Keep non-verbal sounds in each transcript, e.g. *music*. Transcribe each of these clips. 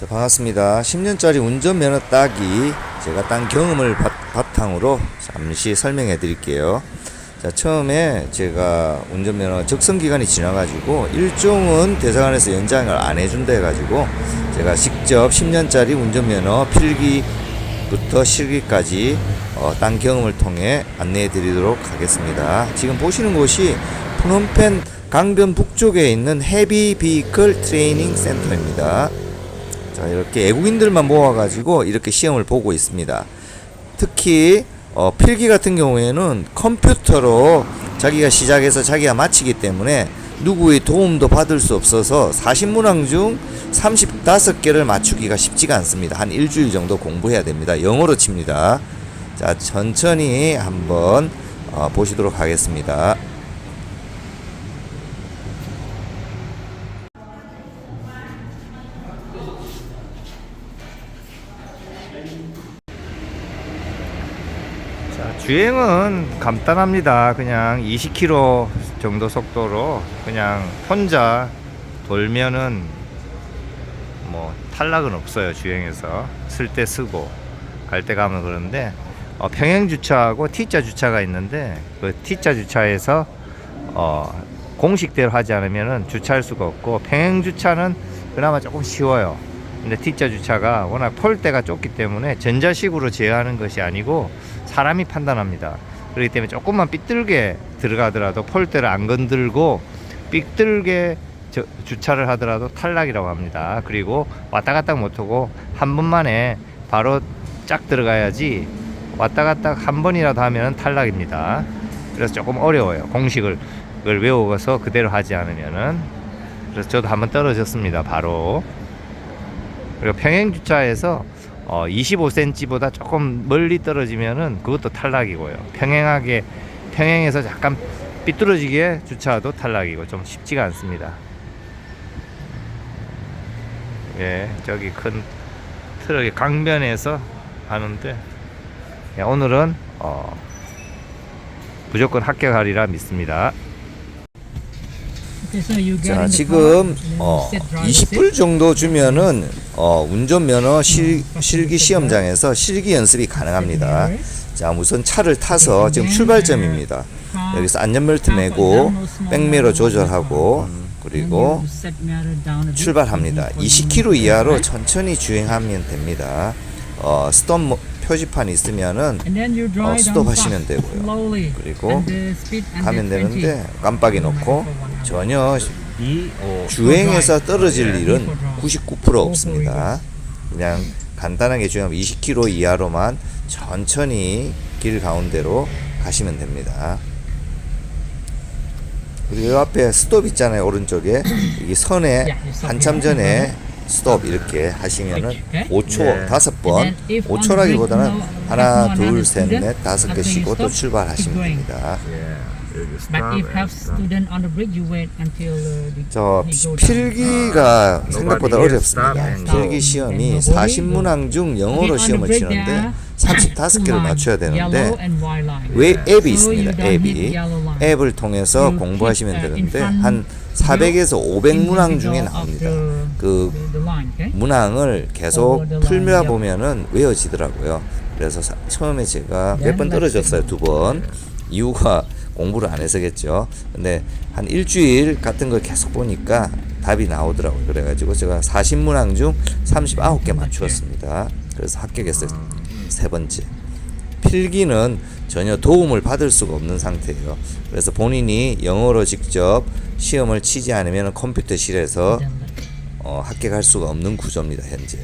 자, 반갑습니다. 10년짜리 운전면허 따기 제가 딴 경험을 바, 바탕으로 잠시 설명해 드릴게요. 자, 처음에 제가 운전면허 적성 기간이 지나가지고 일종은 대사관에서 연장을 안 해준다 해가지고 제가 직접 10년짜리 운전면허 필기부터 실기까지 어, 딴 경험을 통해 안내해 드리도록 하겠습니다. 지금 보시는 곳이 프놈펜 강변 북쪽에 있는 헤비 비클 트레이닝 센터입니다. 자, 이렇게 외국인들만 모아가지고 이렇게 시험을 보고 있습니다. 특히 어, 필기 같은 경우에는 컴퓨터로 자기가 시작해서 자기가 마치기 때문에 누구의 도움도 받을 수 없어서 40문항 중 35개를 맞추기가 쉽지가 않습니다. 한 일주일 정도 공부해야 됩니다. 영어로 칩니다. 자, 천천히 한번 어, 보시도록 하겠습니다. 주행은 간단합니다. 그냥 20km 정도 속도로 그냥 혼자 돌면은 뭐 탈락은 없어요. 주행에서 쓸 때 쓰고 갈 때 가면 그런데 어, 평행 주차하고 T자 주차가 있는데 그 T자 주차에서 어, 공식대로 하지 않으면은 주차할 수가 없고 평행 주차는 그나마 조금 쉬워요. 근데 T자 주차가 워낙 폴대가 좁기 때문에 전자식으로 제어하는 것이 아니고 사람이 판단합니다. 그렇기 때문에 조금만 삐뚤게 들어가더라도 폴대를 안 건들고 삐뚤게 저- 주차를 하더라도 탈락이라고 합니다. 그리고 왔다 갔다 못하고 한 번만에 바로 쫙 들어가야지 왔다 갔다 한 번이라도 하면 탈락입니다. 그래서 조금 어려워요. 공식을 외워서 그대로 하지 않으면은 그래서 저도 한번 떨어졌습니다. 바로 그리고 평행 주차에서 어, 25cm보다 조금 멀리 떨어지면은 그것도 탈락이고요. 평행하게 평행에서 약간 삐뚤어지게 주차도 탈락이고 좀 쉽지가 않습니다. 예, 저기 큰 트럭이 강변에서 하는데 예, 오늘은 어, 무조건 합격하리라 믿습니다. 자 지금 어, you sit drive seat. 20불 정도 주면은 어, 운전면허 실, 실기 시험장에서 실기 연습이 가능합니다. 자 우선 차를 타서 지금 출발점입니다. 여기서 안전벨트 매고 백미러 조절하고 그리고 a bit 출발합니다. for the 20km 이하로? 천천히 주행하면 됩니다. 어, 스톱 모- 표지판 있으면은 어, drive 스톱 down 하시면 fast, 되고요. 그리고 가면 20. 되는데 깜빡이 놓고 전혀 이 오. 주행에서 떨어질 네. 일은 99% 없습니다. 그냥 간단하게 주행하면 20km 이하로만 천천히 길 가운데로 가시면 됩니다. 그리고 이 앞에 스톱 있잖아요 오른쪽에 *clears throat* 이 선에 한참 전에 스톱 이렇게 하시면은 5초 네. 다섯 번 And then if on 5초라기보다는 break, no, 하나 둘 셋 넷 다섯 개 쉬고 또 출발하시면. 됩니다. 예. 여기 But stop if have and stop. student on the break, you wait until uh, the 저 he go down. 필기가 생각보다 어렵습니다. 필기. 시험이 And nobody 40문항 중 영어로 시험을 치는데 there, 35개를 two 맞춰야 line, 되는데. 왜 앱이 있습니다. 앱이 yellow line. 앱을 통해서 공부하시면 uh, 되는데 한 400에서 500문항 individual 중에 나옵니다. 그? 문항을 계속 풀며 line, 보면은 외워지더라고요. 그래서 사- 처음에 제가 몇 번 떨어졌어요. 두 번. 이유가 공부를 안 해서겠죠. 근데 한 일주일 같은 걸 계속 보니까 답이 나오더라고요. 그래가지고 제가 40문항 중 39개 맞추었습니다. 그래서 합격했어요. 세 번째. 필기는 전혀 도움을 받을 수가 없는 상태예요. 그래서 본인이 영어로 직접 시험을 치지 않으면 컴퓨터실에서 어, 합격할 수가 없는 구조입니다. 현재.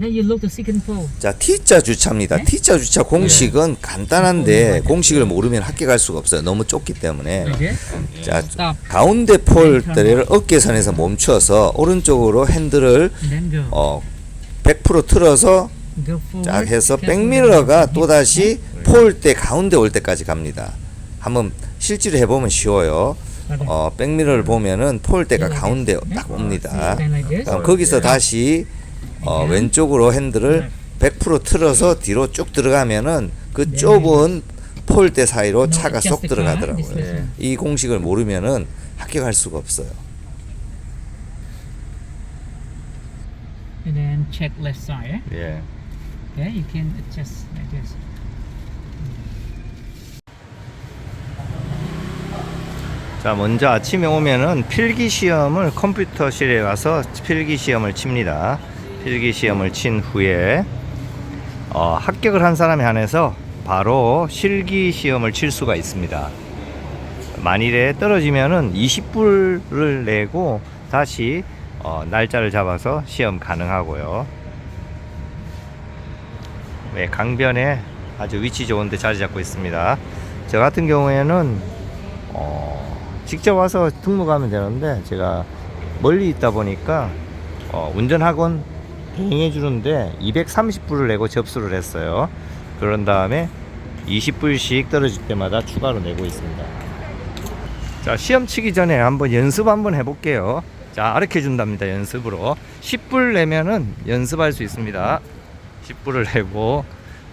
And then you look the second pole. 자, T자 주차입니다. 네? T자 주차 공식은 간단한데 공식을 모르면 합격할 수가 없어요. 너무 좁기 때문에. Okay? 자, Stop. 가운데 폴대를 어깨선에서 멈춰서 오른쪽으로 핸들을 And then go. 어, 100% 틀어서 Go forward. 해서. 백미러가 또다시 폴대 가운데 올 때까지 갑니다. 한번 실제로 해보면 쉬워요. 어, 백미러를 보면은 폴대가 가운데 딱 옵니다. 그럼 거기서 다시 어, 왼쪽으로 핸들을 100% 틀어서 뒤로 쭉 들어가면은 그 네. 좁은 폴대 사이로 No, 차가 쏙 들어가더라고요. 예. 이 공식을 모르면은 합격할 수가 없어요. And then check left side. Eh? 예. Okay, you can adjust like this. 자, 먼저 아침에 오면은 필기 시험을 컴퓨터실에 가서 필기 시험을 칩니다. 필기 시험을 친 후에 어, 합격을 한 사람에 한해서 바로 실기 시험을 칠 수가 있습니다. 만일에 떨어지면은 20불을 내고 다시 어, 날짜를 잡아서 시험 가능하고요. 네, 강변에 아주 위치 좋은데 자리 잡고 있습니다. 저 같은 경우에는 어, 직접 와서 등록하면 되는데 제가 멀리 있다 보니까 어, 운전학원 대행해 주는데 230불을 내고 접수를 했어요. 그런 다음에 20불씩 떨어질 때마다 추가로 내고 있습니다. 자, 시험 치기 전에 한번 연습 한번 해볼게요. 자, 가르쳐 준답니다. 연습으로. 10불 내면은 연습할 수 있습니다. 10불을 내고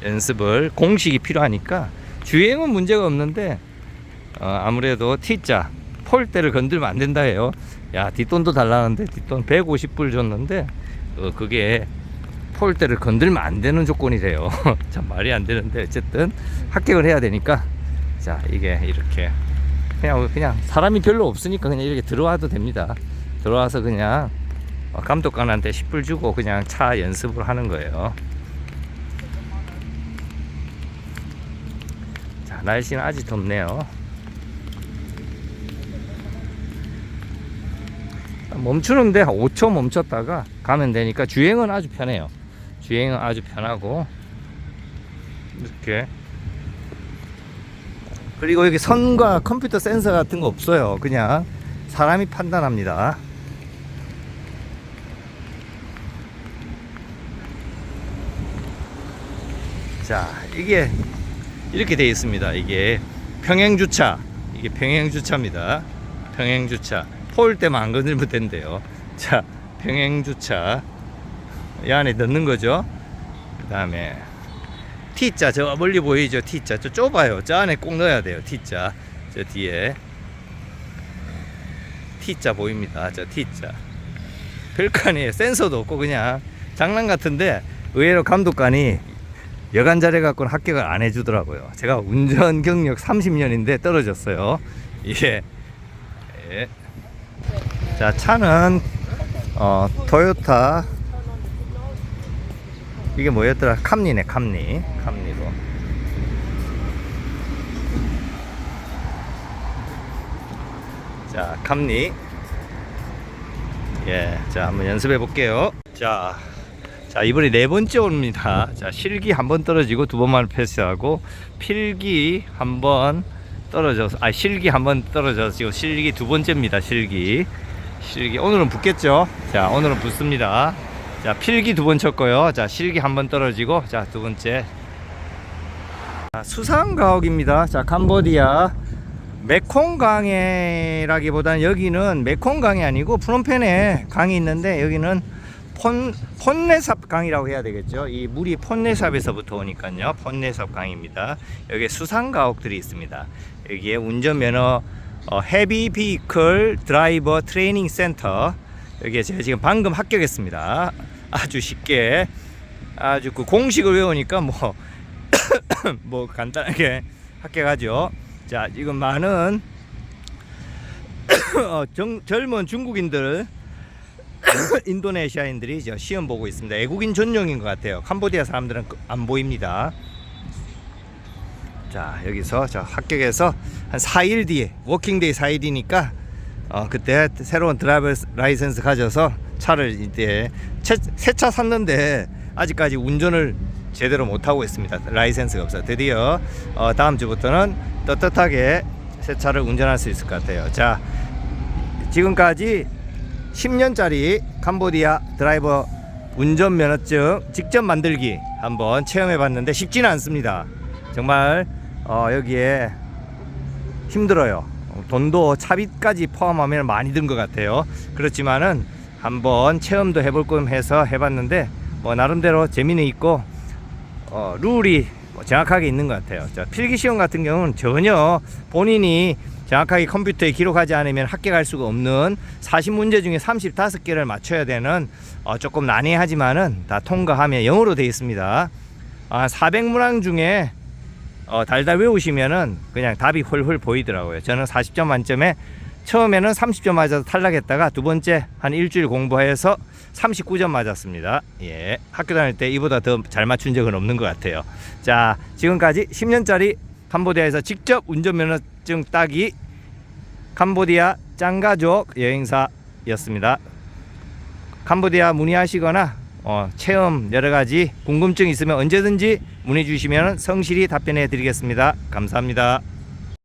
연습을 공식이 필요하니까 주행은 문제가 없는데 어, 아무래도 T자 폴대를 건들면 안 된다 해요. 야 뒷돈도 달라는데 뒷돈 150불 줬는데 어, 그게 폴대를 건들면 안 되는 조건이래요. *laughs* 참 말이 안 되는데 어쨌든 합격을 해야 되니까 자 이게 이렇게 그냥 그냥 사람이 별로 없으니까 그냥 이렇게 들어와도 됩니다. 들어와서 그냥 어, 감독관한테 10불 주고 그냥 차 연습을 하는 거예요. 자, 날씨는 아직 덥네요. 멈추는데 5초 멈췄다가 가면 되니까 주행은 아주 편해요. 주행은 아주 편하고 이렇게 그리고 여기 선과 컴퓨터 센서 같은 거 없어요. 그냥 사람이 판단합니다. 자, 이게 이렇게 되어 있습니다. 이게 평행 주차. 이게 평행 주차입니다. 평행 주차. 폴대만 안 건들면 된대요. 자, 평행 주차. 이 안에 넣는 거죠. 그 다음에 T자 저 멀리 보이죠? T자 저 좁아요. 저 안에 꼭 넣어야 돼요. T자 저 뒤에 T자 보입니다. 저 T자 별거 아니에요. 센서도 없고 그냥 장난 같은데 의외로 감독관이 여간 자리 갖고는 합격을 안 해주더라고요. 제가 운전 경력 30년인데 떨어졌어요. 예. 예. 자 차는 어, 토요타 이게 뭐였더라? cam리네, cam리. cam리로. 자, cam리. 예, 자 한번 연습해 볼게요. 자, 자 이번에 네 번째 옵니다. 자 실기 한 번 떨어지고 두 번만 패스하고 필기 한 번 떨어져서 아 실기 한 번 떨어져서 지금 실기 두 번째입니다. 실기 실기 오늘은 붙겠죠? 자 오늘은 붙습니다. 자 필기 두 번 쳤고요. 자 실기 한 번 떨어지고 자 두 번째 자, 수상가옥입니다. 자 캄보디아 메콩강에라기보다는 여기는 메콩강이 아니고 프놈펜에 강이 있는데 여기는 폰 폰레삽 강이라고 해야 되겠죠. 이 물이 폰레삽에서부터 오니까요. 폰레삽 강입니다. 여기에 수상 가옥들이 있습니다. 여기에 운전면허 어, 헤비 비클 드라이버 트레이닝 센터 여기에 제가 지금 방금 합격했습니다. 아주 쉽게 아주 그 공식을 외우니까 뭐 *coughs* 뭐 간단하게 합격하죠. 자, 지금 많은 *coughs* 어, 정, 젊은 중국인들 *coughs* 인도네시아인들이 저 시험 보고 있습니다. 외국인 전용인 것 같아요. 캄보디아 사람들은 그- 안 보입니다. 자 여기서 저 합격해서 한 4일 뒤에 워킹데이 4일 뒤니까 어, 그때 새로운 드라이버 라이센스 가져서 차를 이제 새 차 샀는데 아직까지 운전을 제대로 못 하고 있습니다. 라이센스가 없어. 드디어 어, 다음 주부터는 떳떳하게 새 차를 운전할 수 있을 것 같아요. 자 지금까지 10년짜리 캄보디아 드라이버 운전면허증 직접 만들기 한번 체험해 봤는데 쉽지는 않습니다. 정말 어, 여기에 힘들어요. 어, 돈도 차비까지 포함하면 많이 든 것 같아요. 그렇지만은 한번 체험도 해볼 겸 해서 해봤는데 뭐 나름대로 재미는 있고 어, 룰이 뭐 정확하게 있는 것 같아요. 자, 필기 시험 같은 경우는 전혀 본인이 정확하게 컴퓨터에 기록하지 않으면 합격할 수가 없는 40문제 중에 35개를 맞춰야 되는 어, 조금 난해하지만은 다 통과하면 영어로 되어 있습니다. 아, 400문항 중에 어, 달달 외우시면은 그냥 답이 훌훌 보이더라고요. 저는 40점 만점에 처음에는 30점 맞아서 탈락했다가 두 번째 한 일주일 공부해서 39점 맞았습니다. 예. 학교 다닐 때 이보다 더 잘 맞춘 적은 없는 것 같아요. 자, 지금까지 10년짜리 캄보디아에서 직접 운전면허증 따기 캄보디아 짱가족 여행사였습니다. 캄보디아 문의하시거나 어, 체험 여러 가지 궁금증 있으면 언제든지 문의 주시면 성실히 답변해 드리겠습니다. 감사합니다.